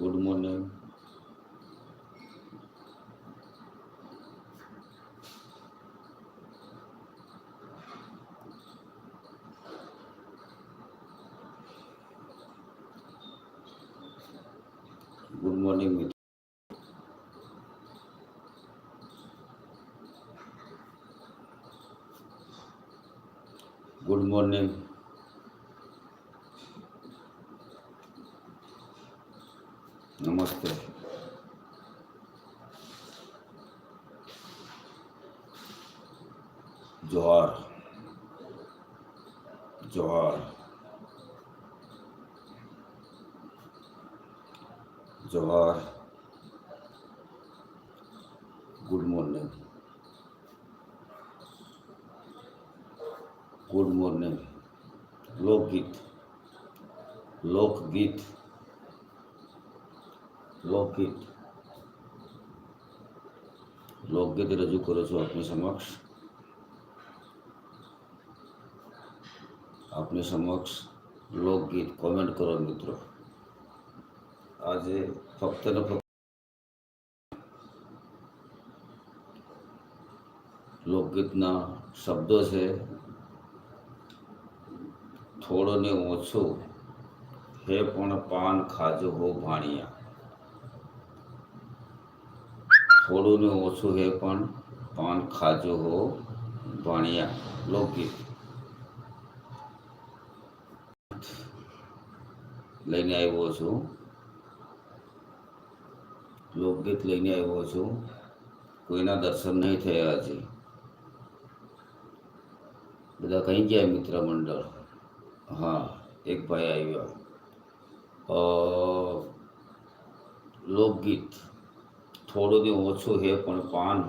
Good morning good morning good morning नमस्ते। जोहार। जोहार। जोहार। Good morning. Good morning. लोकगीत। लोकगीत। લોકગીત લોકગીત રજૂ કરું છું આપની સમક્ષ આપની સમક્ષ લોકગીત કોમેન્ટ કરો મિત્રો આજે ફક્ત ને ફક્ત લોકગીતના શબ્દો છે થોડો ને ઓછો હે પણ પાન ખાજો હો ભાણિયા થોડું ને ઓછું હે પણ પાન ખાજો હો ભાણિયા. લોકગીત લઈને આવ્યો છું. લોકગીત લઈને આવ્યો છું. કોઈના દર્શન નહીં થયા છે બધા કઈ ગયા મિત્ર મંડળ? હા, એક ભાઈ આવ્યા. લોકગીત. થોડું ને ઓછું હે પણ પાન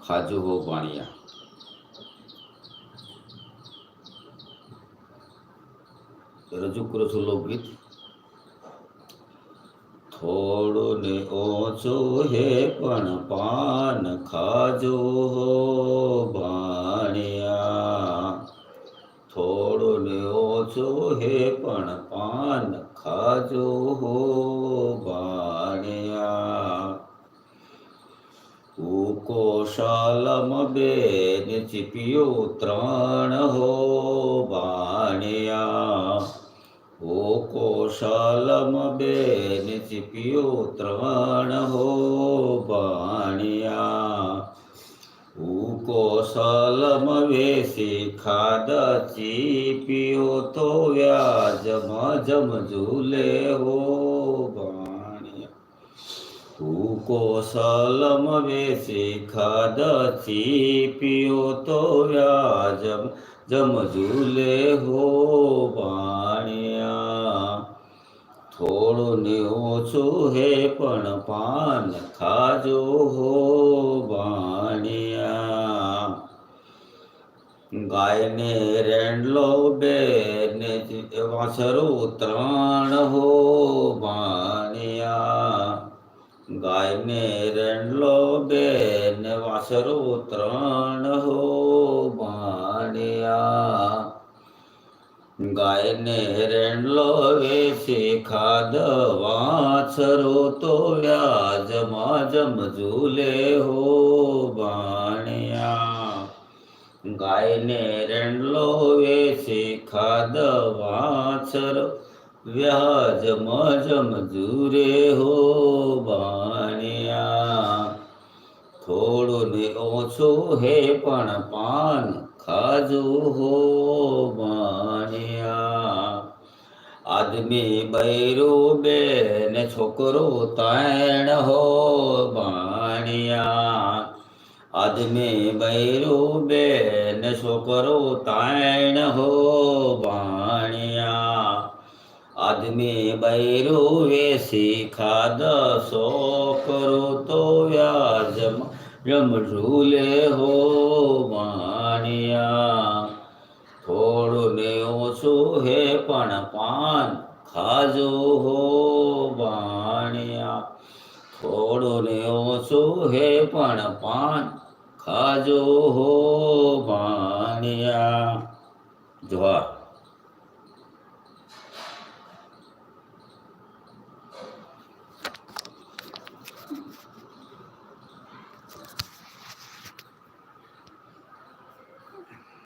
ખાજો હો પાણિયા રજૂ કરું છું લોકગીત થોડું ને ઓછું હે પણ પાન ખાજો હો ભાણિયા થોડું ને ઓછું હે પણ પાન ખાજો હો ભાણિયા ઉકો શાલમ બેન ચીપિયો ત્રણ હો ભાણિયા ઓ કોશાલમ બેન ચીપિયો ત્રણ હો ભાણિયા હું કોશાલમ વેસી ખાદ ચીપિયો તો વ્યાજમાં જમ ઝૂલે હો ભાણિયા તું કોસલમ વેસી ખાદ ચીપિયો તો વ્યાજમ જમ ઝૂલે હો બાણિયા થોડું ને ઓછું હે પણ પાન ખાજો હો બાણિયા ગાયને રેંડલો બેન વાછરું ત્રણ હો બાણિયા ગાયને રેણલો બે ને વાસરો ત્રણ હો માણ્યા. ગાયને રેણલો વેસે ખાદ વાસરો તો વ્યાજમાં જમ ઝૂલે હો બાણ્યા. ગાયને રેણલો વેસે ખાદ વાસરો વ્યાજ મજમ જુરે હો બાણિયા થોડું ને ઓછું હે પણ પાન ખાજો હો બાણિયા આદમી બૈરો બેન છોકરો તાણ હો બાણિયા આદમી બૈરો બેન છોકરો તાણ હો બાણિયા આદમી બૈરો વેસી ખાદ સો કરો તો વ્યાજમ રમ ઝૂલે હો માણિયા થોડું ને ઓછું હે પણ પાન ખાજો હો બાણિયા થોડું ને ઓછું હે પણ પાન ખાજો હો બાણિયા જોહાર